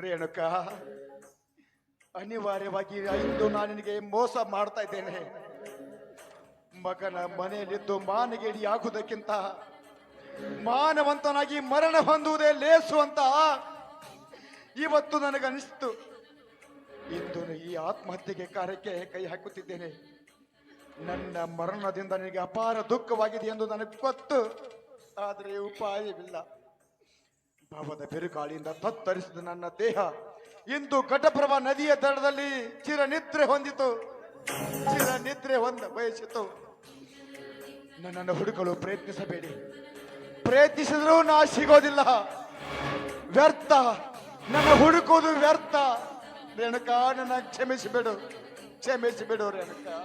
ರೇಣುಕ ಅನಿವಾರ್ಯವಾಗಿ ಇಂದು ನಾನು ನಿನಗೆ ಮೋಸ ಮಾಡ್ತಾ ಇದ್ದೇನೆ. ಮಗನ ಮನೆಯಲ್ಲಿದ್ದು ಮಾನಗೇಡಿ ಆಗುವುದಕ್ಕಿಂತ ಮಾನವಂತನಾಗಿ ಮರಣ ಹೊಂದುವುದೇ ಲೇಸು ಅಂತ ಇವತ್ತು ನನಗನಿಸ್ತು ಇಂದು ಈ ಆತ್ಮಹತ್ಯೆಗೆ ಕಾರ್ಯಕ್ಕೆ ಕೈ ಹಾಕುತ್ತಿದ್ದೇನೆ. ನನ್ನ ಮರಣದಿಂದ ನನಗೆ ಅಪಾರ ದುಃಖವಾಗಿದೆ ಎಂದು ನನಗೆ ಗೊತ್ತು. ಆದರೆ ಉಪಾಯವಿಲ್ಲ. ಭಾವದ ಬಿರುಗಾಳಿಯಿಂದ ತತ್ತರಿಸಿದ ನನ್ನ ದೇಹ ಇಂದು ಘಟಪ್ರಭಾ ನದಿಯ ದಡದಲ್ಲಿ ಚಿರನಿದ್ರೆ ಹೊಂದಿತು. ಚಿರನಿದ್ರೆ ಹೊಂದ ಬಯಸಿತು. ನನ್ನನ್ನು ಹುಡುಕಲು ಪ್ರಯತ್ನಿಸಬೇಡಿ. ಪ್ರಯತ್ನಿಸಿದ್ರೂ ನಾ ಸಿಗೋದಿಲ್ಲ. ವ್ಯರ್ಥ. ನನ್ನ ಹುಡುಕೋದು ವ್ಯರ್ಥ. ರೇಣುಕಾ ನನ್ನ ಕ್ಷಮಿಸಿಬಿಡು ಕ್ಷಮಿಸಿಬಿಡು ರೇಣುಕಾ.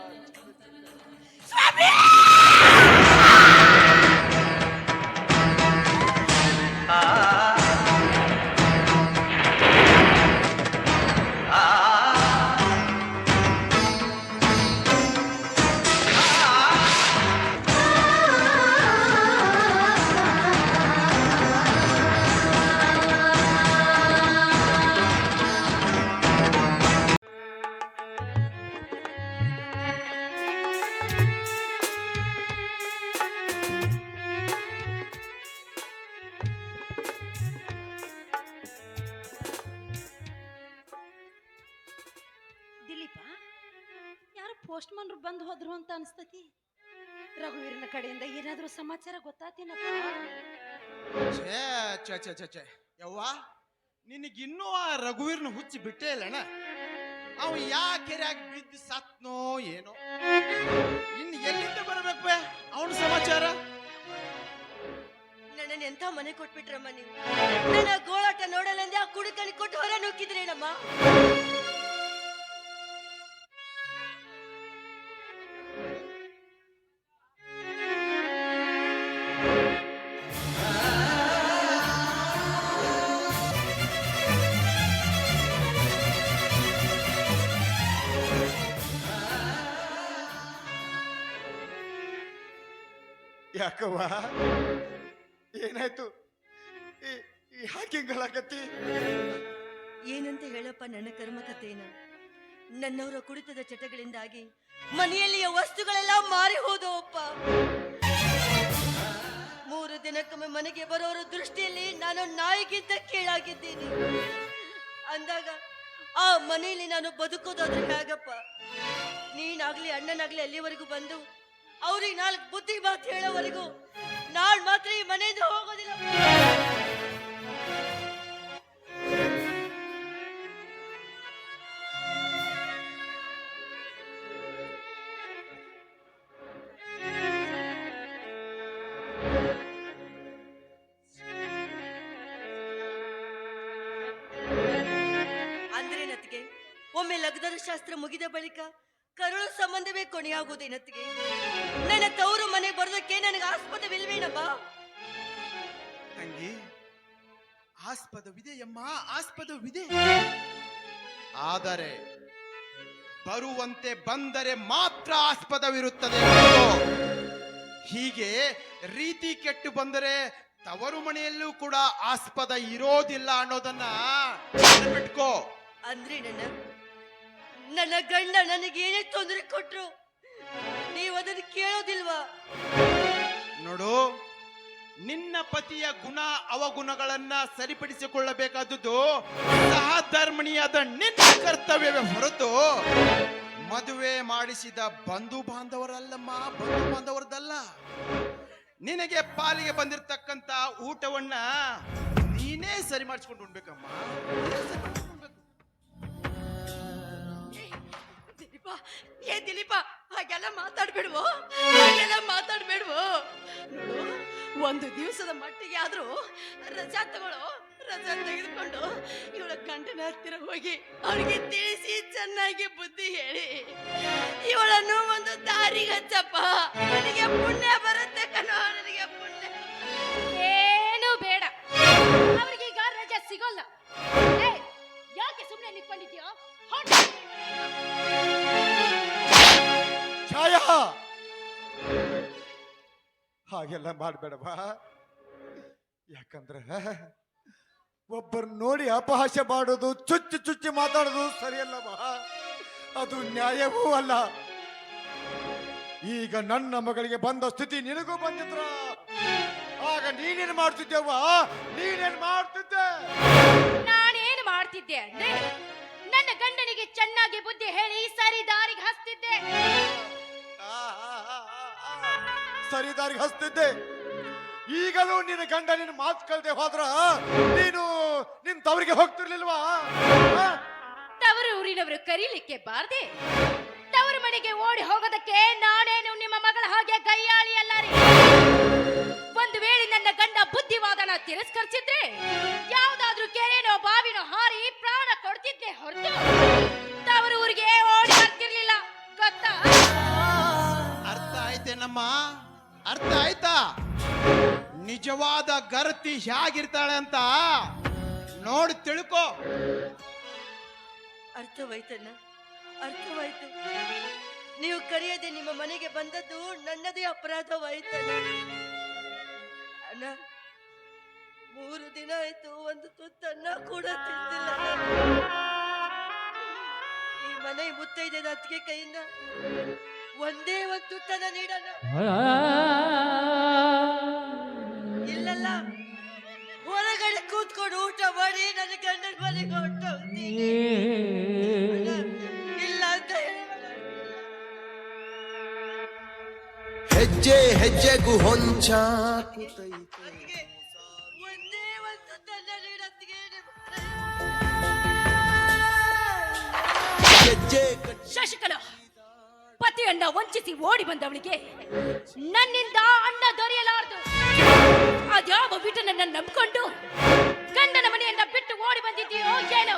ಹೋದ್ರು ಅಂತ ಅನ್ಸ್ತತಿ? ರಘುವೀರನ ಕಡೆಯಿಂದ ಏನಾದ್ರೂ ಸಮಾಚಾರ ಗೊತ್ತಾತೇನಪ್ಪ ಛೇ ಛೇ ಛೇ ಛೇ ಛೇ. ಯವ್ವ ನಿನಗಿನ್ನೂ ಆ ರಘುವೀರ್ನ ಹುಚ್ಚಿ ಬಿಟ್ಟೇ ಇಲ್ಲಣ್ಣ. ಅವ ಯಾ ಕೆರೆಯಾಗಿ ಬಿದ್ದು ಸತ್ನೋ ಏನೋ. ಇನ್ನು ಎಲ್ಲಿಂದ ಬರಬೇಕು ಬೇ ಅವನ ಸಮಾಚಾರ? ನನ್ನ ಎಂತ ಮನೆ ಕೊಟ್ಬಿಟ್ರಮ್ಮ ನೀವು? ನನ್ನ ಗೋಳಾಟ ನೋಡಲೆಂದೇ ಆ ಕುಡುಕನಿ ಕೊಟ್ಟು ಹೊರ ನುಗ್ಗಿದ್ರೇನಮ್ಮ? ಯಾಕವ್ವ? ಏನಾಯ್ತು? ಈ- ಹಾಕಿಂಗಳಾಗತ್ತಿ ಏನಂತ ಹೇಳಪ್ಪ ನನ್ನ ಕರ್ಮಕಥೆನ ನನ್ನವರ ಕುಡಿತದ ಚಟಗಳಿಂದಾಗಿ ಮನೆಯಲ್ಲಿಯ ವಸ್ತುಗಳೆಲ್ಲ ಮಾರಿ ಹೋದವಪ್ಪ. ಮೂರು ದಿನಕ್ಕೊಮ್ಮೆ ಮನೆಗೆ ಬರೋರ ದೃಷ್ಟಿಯಲ್ಲಿ ನಾನು ನಾಯಿಗಿಂತ ಕೇಳಾಗಿದ್ದೀನಿ. ಅಂದಾಗ ಆ ಮನೆಯಲ್ಲಿ ನಾನು ಬದುಕೋದಾದ್ರೆ ಹೇಗಪ್ಪ? ನೀನಾಗ್ಲಿ ಅಣ್ಣನಾಗ್ಲಿ ಅಲ್ಲಿವರೆಗೂ ಬಂದು ಅವ್ರಿಗೆ ನಾಲ್ಕು ಬುದ್ಧಿ ಮಾತು ಹೇಳೋವರೆಗೂ ನಾಳ್ ಮಾತ್ರ ಈ ಮನೆಯಿಂದ ಹೋಗೋದಿಲ್ಲ. ಅಂದ್ರೇನತ್ತಿಗೆ? ಒಮ್ಮೆ ಲಗ್ನದ ಶಾಸ್ತ್ರ ಮುಗಿದ ಬಳಿಕ ಕರುಳು ಸಂಬಂಧವೇ ಕೊನೆಯಾಗುವುದೇನತ್ತಿಗೆ ನನ್ನ ತವರು ಮನೆಗೆ ಬರೋದಕ್ಕೆ ನನಗೆ ಆಸ್ಪದವಿಲ್ವೇನಪ್ಪ? ತಂಗಿ ಆಸ್ಪದವಿದೆಯಮ್ಮ ಆಸ್ಪದವಿದೆ. ಆದರೆ ಬರುವಂತೆ ಬಂದರೆ ಮಾತ್ರ ಆಸ್ಪದವಿರುತ್ತದೆ ಹೀಗೆ ರೀತಿ ಕೆಟ್ಟು ಬಂದರೆ ತವರು ಮನೆಯಲ್ಲೂ ಕೂಡ ಆಸ್ಪದ ಇರೋದಿಲ್ಲ ಅನ್ನೋದನ್ನ ನೆನಪಿಟ್ಕೋ. ಅಂದ್ರೆ ನನ್ನ ನನ್ನ ಗಂಡ ನನಗೆ ಏನೇ ತೊಂದರೆ ಕೊಟ್ರು, ನೀವು ಅದನ್ನು ಕೇಳೋದಿಲ್ವಾ? ನೋಡು, ನಿನ್ನ ಪತಿಯ ಗುಣ ಅವಗುಣಗಳನ್ನ ಸರಿಪಡಿಸಿಕೊಳ್ಳಬೇಕಾದದ್ದು ಸಹಧರ್ಮಣಿಯಾದ ನಿನ್ನ ಕರ್ತವ್ಯವೇ ಹೊರತು ಮದುವೆ ಮಾಡಿಸಿದ ಬಂಧು ಬಾಂಧವರಲ್ಲಮ್ಮ, ಬಂಧು ಬಾಂಧವರದಲ್ಲ ನಿನಗೆ ಪಾಲಿಗೆ ಬಂದಿರತಕ್ಕಂತ ಊಟವನ್ನ ನೀನೇ ಸರಿ ಮಾಡಿಸ್ಕೊಂಡು ಉಣ್ಬೇಕಮ್ಮ. ಏ ದಿಲೀಪ, ಹಾಗೆಲ್ಲ ಮಾತಾಡ್ಬೇಡ್ವೋ? ಹಾಗೆಲ್ಲ ಮಾತಾಡ್ಬೇಡ್ವೋ? ನೋಡು, ಒಂದು ದಿವಸದ ಮಟ್ಟಿಗೆ ಆದ್ರೂ ರಜಾ ತಗೊಳ್ಳೋ, ರಜಾ ತೆಗೆದುಕೊಂಡು ಇವಳ ಗಂಟನ ಹತ್ತಿರ ಹೋಗಿ ಅವಳಿಗೆ ತಿಳಿಸಿ ಚೆನ್ನಾಗಿ ಬುದ್ಧಿ ಹೇಳಿ. ಇವಳನ್ನು ಒಂದು ದಾರಿಗೆ ಹಚ್ಚಪ್ಪ. ನನಗೆ ಪುಣ್ಯ ಬರುತ್ತೆ ಕಣೋ, ನನಗೆ ಪುಣ್ಯ. ಏನು ಬೇಡ. ಅವ್ರಿಗೀಗ ರಜಾ ಸಿಗೋಲ್ಲ. ಯಾಕೆ ಸುಮ್ಮನೆ ನಿಂತ್ಕೊಂಡಿದ್ಯೋ ಹಾಗೆಲ್ಲ ಮಾಡಬೇಡವಾ? ಯಾಕಂದ್ರೆ ಒಬ್ಬರು ನೋಡಿ ಅಪಹಾಸ್ಯ ಮಾಡೋದು, ಚುಚ್ಚು ಚುಚ್ಚಿ ಮಾತಾಡೋದು ಸರಿಯಲ್ಲವಾ? ಅದು ನ್ಯಾಯವೂ ಅಲ್ಲ. ಈಗ ನನ್ನ ಮಗಳಿಗೆ ಬಂದ ಸ್ಥಿತಿ ನಿನಗೂ ಬಂದಿದ್ರ? ಆಗ ನೀನೇನ್ ಮಾಡ್ತಿದ್ದೇವ ನೀನೇನ್ ಮಾಡ್ತಿದ್ದೆ? ನಾನೇನು ಮಾಡ್ತಿದ್ದೆ ನನ್ನ ಗಂಡನಿಗೆ ಚೆನ್ನಾಗಿ ಬುದ್ಧಿ ಹೇಳಿ ಸರಿ ದಾರಿಗೆ ಹಸ್ತಿದ್ದೆ ಸರಿ, ದಾರಿಗೆ ಹಸ್ತಿದ್ದೆ ಈಗಲೂ ನಿನ್ನ ಗಂಡ ನಿನ್ನ ಮಾತು ಕಳ್ದೆ ಹೋದ್ರ ನೀನು ನಿನ್ ತವರಿಗೆ ಹೋಗ್ತಿರ್ಲಿಲ್ವಾ? ತವರು ಊರಿನವರು ಕರೀಲಿಕ್ಕೆ ಬಾರ್ದೆ. ತವರು ಮನೆಗೆ ಓಡಿ ಹೋಗೋದಕ್ಕೆ ನಾನೇನು ನಿಮ್ಮ ಮಗಳ ಹಾಗೆ ಕೈಯಾಳಿ ಅಲ್ಲ ರೀ ಒಂದು ವೇಳೆ ನನ್ನ ಗಂಡ ಬುದ್ಧಿವಾದನ ತಿರಸ್ಕರಿಸಿದ್ರೆ, ಯಾವ್ದಾದ್ರೂ ಕೆರೆನೋ ಬಾವಿನೋ ಹಾರಿ ಪ್ರಾಣ ಕೊಡ್ತಿದ್ದೆ ಹೊರತು. ಆಯ್ತೇನಮ್ಮ ಅರ್ಥ ಆಯ್ತಾ? ನಿಜವಾದ ಗರ್ತಿ ಹೇಗಿರ್ತಾಳೆ ಅಂತ ನೋಡಿ ತಿಳ್ಕೊ. ಅರ್ಥವಾಯ್ತಣ್ಣ, ಅರ್ಥವಾಯ್ತು. ನೀವು ಕರೆಯದೆ ನಿಮ್ಮ ಮನೆಗೆ ಬಂದದ್ದು ನನ್ನದೇ ಅಪರಾಧವಾಯ್ತಣ್ಣ. ಅಣ್ಣ, ಮೂರು ದಿನ ಆಯ್ತು, ಒಂದು ತುತ್ತನ್ನ ಕೂಡ ತಿಂದಿಲ್ಲ. ಈ ಮನೆ ಮುತ್ತೈದೆ ಅತ್ತಿಗೆ ಕೈಯಿಂದ ಒಂದೇ ಒಂದು ತುತ್ತನ್ನ ನೀಡಲ್ಲ ಇಲ್ಲಲ್ಲ ಹೊರಗಡೆ ಕೂತ್ಕೊಂಡು ಊಟ ಮಾಡಿ ನನ್ನ ಗಂಡನ ಮನೆಗೆ ಹೊಟ್ಟು ಇಲ್ಲ ಅಂತ. ಹೆಜ್ಜೆ ಹೆಜ್ಜೆಗೂ ಹೊಂಚ. ಒಂದೇ ಒಂದು ತನ್ನ ನೀಡತ್ತಿಗೆ ಹೆಜ್ಜೆ ಶಶಿಕಲಾ ಪತಿಯನ್ನ ವಂಚಿಸಿ ಓಡಿ ಬಂದವಳಿಗೆ ನನ್ನಿಂದ ಅಣ್ಣ ದೊರೆಯಲಾರದು. ಅದ್ಯಾವ ವಿಟನನ್ನ ನಂಬಿಕೊಂಡು ಗಂಡನ ಮನೆಯಿಂದ ಬಿಟ್ಟು ಓಡಿ ಬಂದಿದ್ದೀಯೋ ಏನೋ?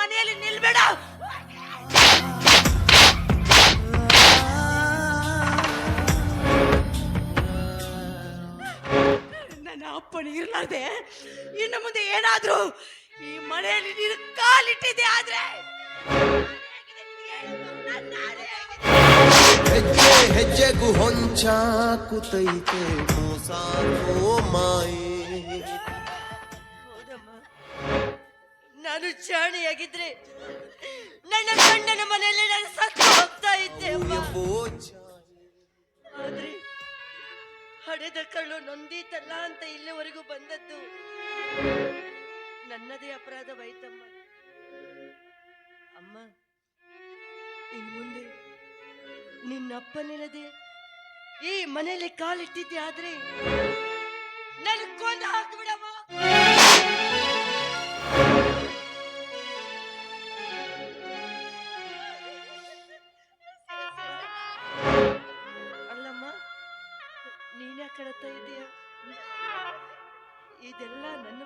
ಮನೆಯಲ್ಲಿ ನಿಲ್ಬೇಡ. ನನ್ನ ಅಪ್ಪಣೆ ಇರ್ಲಾರ್ದೆ, ಇನ್ನು ಮುಂದೆ ಏನಾದ್ರೂ ಈ ಮನೆಯಲ್ಲಿ ನೀನು ಕಾಲಿಟ್ಟಿದೆ ಆದ್ರೆ ಹೆಜ್ಜೆ, ಹೆಜ್ಜೆಗೂ ಹೊಂಚ ಕೂತೈತೆ ಮೋಸ ಮಾಯೆ. ನಾನು ಚಾಣಿಯಾಗಿದ್ರೆ ನನ್ನ ಗಂಡನ ಮನೆಯಲ್ಲಿ ನಾನು ಸತ್ತು ಹೋಗ್ತಾ ಇದ್ದೆ ಆದ್ರೆ ಹಡೆದ ಕಳ್ಳು ನೊಂದೀತಲ್ಲ ಅಂತ ಇಲ್ಲಿವರೆಗೂ ಬಂದದ್ದು ನನ್ನದೇ ಅಪರಾಧವಾಯ್ತಮ್ಮ. ಅಮ್ಮ ಇನ್ ಮುಂದೆ ನಿನ್ನಪ್ಪನಿಲ್ಲದೆ ಈ ಮನೆಯಲ್ಲಿ ಕಾಲಿಟ್ಟಿದ್ದೆ ಆದ್ರೆ ನನ್ ಕೊಂದು ಹಾಕ್ಬಿಡಮ್ಮ.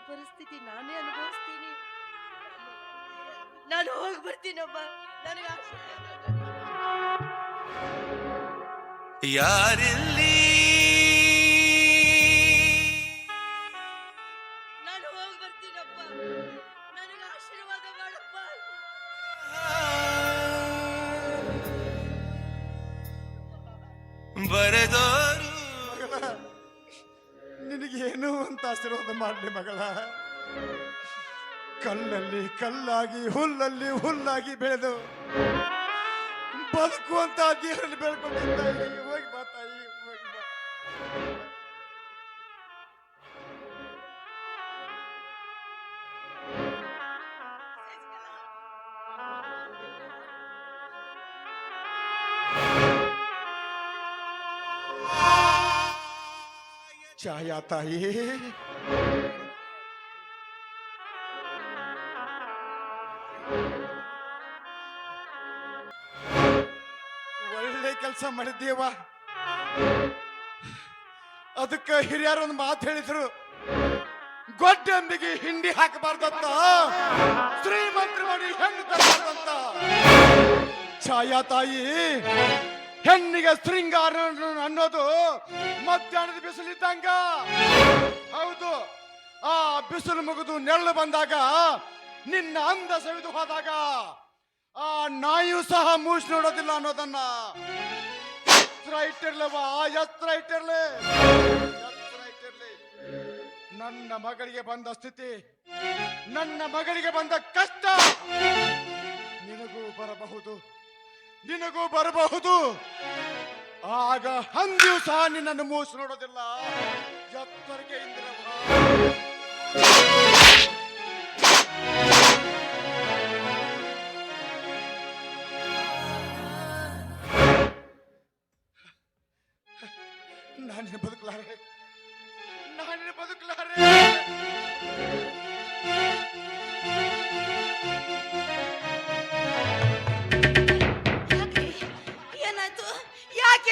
ಪರಿಸ್ಥಿತಿ ನಾನೇ ಅನುಭವಿಸ್ತೀನಿ. ನಾನು ಹೋಗಿ ಬರ್ತೀನಮ್ಮ ನನಗೆ. ಯಾರಿಲ್ಲಿ? ನಾನು ಹೋಗಿ ಬರ್ತೀನಪ್ಪ. ನನಗೆ ಆಶೀರ್ವಾದ ಮಾಡಪ್ಪ. ಬರೆದೋರು. ನಿನಗೇನು ಅಂತ ಆಶೀರ್ವಾದ ಮಾಡಲಿ ಮಗಳ. ಕಲ್ಲಲ್ಲಿ ಕಲ್ಲಾಗಿ ಹುಲ್ಲಲ್ಲಿ ಹುಲ್ಲಾಗಿ ಬೆಳೆದು ಬದುಕುವಂತ ದೇಹದಲ್ಲಿ ಬೆಳ್ಕೊಂಡಿದ್ದ ಛಾಯಾ ತಾಯಿ ಒಳ್ಳೆ ಕೆಲಸ ಮಾಡಿದ್ದೀವ ಅದಕ್ಕೆ ಹಿರಿಯರು ಒಂದು ಮಾತು ಹೇಳಿದ್ರು. ಗೊಡ್ಡಂಬಿಗೆ ಹಿಂಡಿ ಹಾಕಬಾರ್ದಂತ. ಶ್ರೀಮಂತ್ರ ಮಾಡಿ ಹೆಣ್ಣು ತರಬಾರ್ದಂತ. ಛಾಯಾ ತಾಯಿ ಹೆಣ್ಣಿಗೆ ಶೃಂಗಾರ ಅನ್ನೋದು ಮಧ್ಯಾಹ್ನದ ಬಿಸಿಲಿದ್ದಂಗ. ಹೌದು. ಆ ಬಿಸಿಲು ಮುಗಿದು ನೆರಳು ಬಂದಾಗ ನಿನ್ನ ಅಂದ ಸವಿದು ಹೋದಾಗ ಆ ನಾಯಿಯು ಸಹ ಮೂಸ್ ನೋಡೋದಿಲ್ಲ ಅನ್ನೋದನ್ನ. ಎತ್ತರ ಇಟ್ಟಿರ್ಲವ ಎತ್ತರ ಇಟ್ಟಿರ್ಲಿ. ಎತ್ತರ ಇಟ್ಟಿರ್ಲಿ. ನನ್ನ ಮಗಳಿಗೆ ಬಂದ ಸ್ಥಿತಿ, ನನ್ನ ಮಗಳಿಗೆ ಬಂದ ಕಷ್ಟ ನಿನಗೂ ಬರಬಹುದು. ನಿನಗೂ ಬರಬಹುದು. ಆಗ ಹಂದಿಯು ಸಹ ನಿನ್ನನ್ನು ಮೂಸು ನೋಡೋದಿಲ್ಲ. ಎತ್ತರಿಗೆ ಇಂದಿರ ನಾನಿನ ಬದುಕಲಾರೆ. ನಾನಿನ ಬದುಕಲಾರೆ.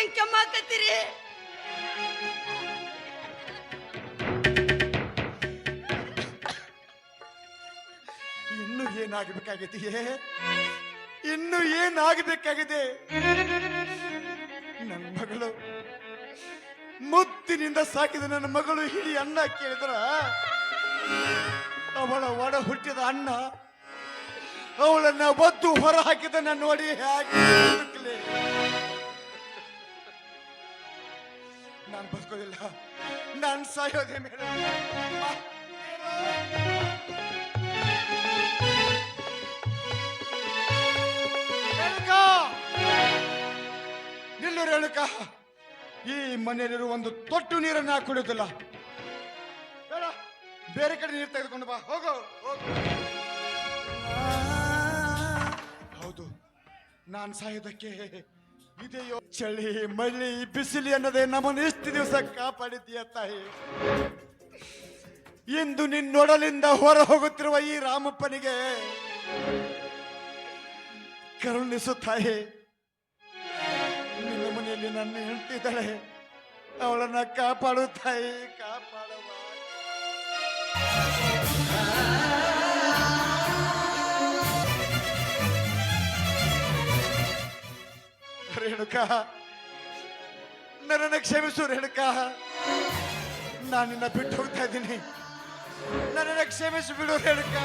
ಹೆಂಗ್ ಇನ್ನು ಏನಾಗಬೇಕಾಗಿದೆಯೇ ಇನ್ನು ಏನಾಗಬೇಕಾಗಿದೆ? ನನ್ನ ಮಗಳು ಮುತ್ತಿನಿಂದ ಸಾಕಿದ ನನ್ನ ಮಗಳು ಹಿಡಿ ಅನ್ನ ಕೇಳಿದ್ರ, ಅವಳ ಒಡ ಹುಟ್ಟಿದ ಅಣ್ಣ ಅವಳನ್ನ ಒದ್ದು ಹೊರ ಹಾಕಿದ ನನ್ನ ನೋಡಿ ಹೇಗೆ ನಾನು ಬದುಕೋದಿಲ್ಲ ನಾನು ಸಾಯೋದೇ ರೇಣುಕಾ! ನಿಲ್ಲು ರೇಣುಕ. ಈ ಮನೆಯಲ್ಲಿರುವ ಒಂದು ತೊಟ್ಟು ನೀರನ್ನ ಕುಡಿಯೋದಿಲ್ಲ. ಬೇಡ, ಬೇರೆ ಕಡೆ ನೀರು ತೆಗೆದುಕೊಂಡು ಬಾ. ಹೋಗು. ಹೌದು, ನಾನು ಸಾಯೋದಕ್ಕೆ ಇದೆಯೋ ಚಳಿ, ಮಳಿ, ಬಿಸಿಲಿ ಅನ್ನೋದೇ ನಮ್ಮನ್ನು ಎಷ್ಟು ದಿವಸ ಕಾಪಾಡಿದ್ದೀಯ ತಾಯಿ ಇಂದು ನಿನ್ನೊಡಲಿಂದ ಹೊರ ಹೋಗುತ್ತಿರುವ ಈ ರಾಮಪ್ಪನಿಗೆ ಕರುಣಿಸು ತಾಯಿ ನಿನ್ನ ಮನೆಯಲ್ಲಿ ನನ್ನ ಹೆಂಡತಿದ್ದಾಳೆ ಅವಳನ್ನ ಕಾಪಾಡು ತಾಯಿ ಕಾಪಾಡುವ ರೇಣುಕಾ ನನ್ನನ್ನು ಕ್ಷಮಿಸು ರೇಣುಕಾ ನಾನು ನಿನ್ನ ಬಿಟ್ಟು ಹೋಗ್ತಾ ಇದ್ದೀನಿ. ನನ್ನನ್ನು ಕ್ಷಮಿಸಿ ಬಿಡು ರೇಣುಕಾ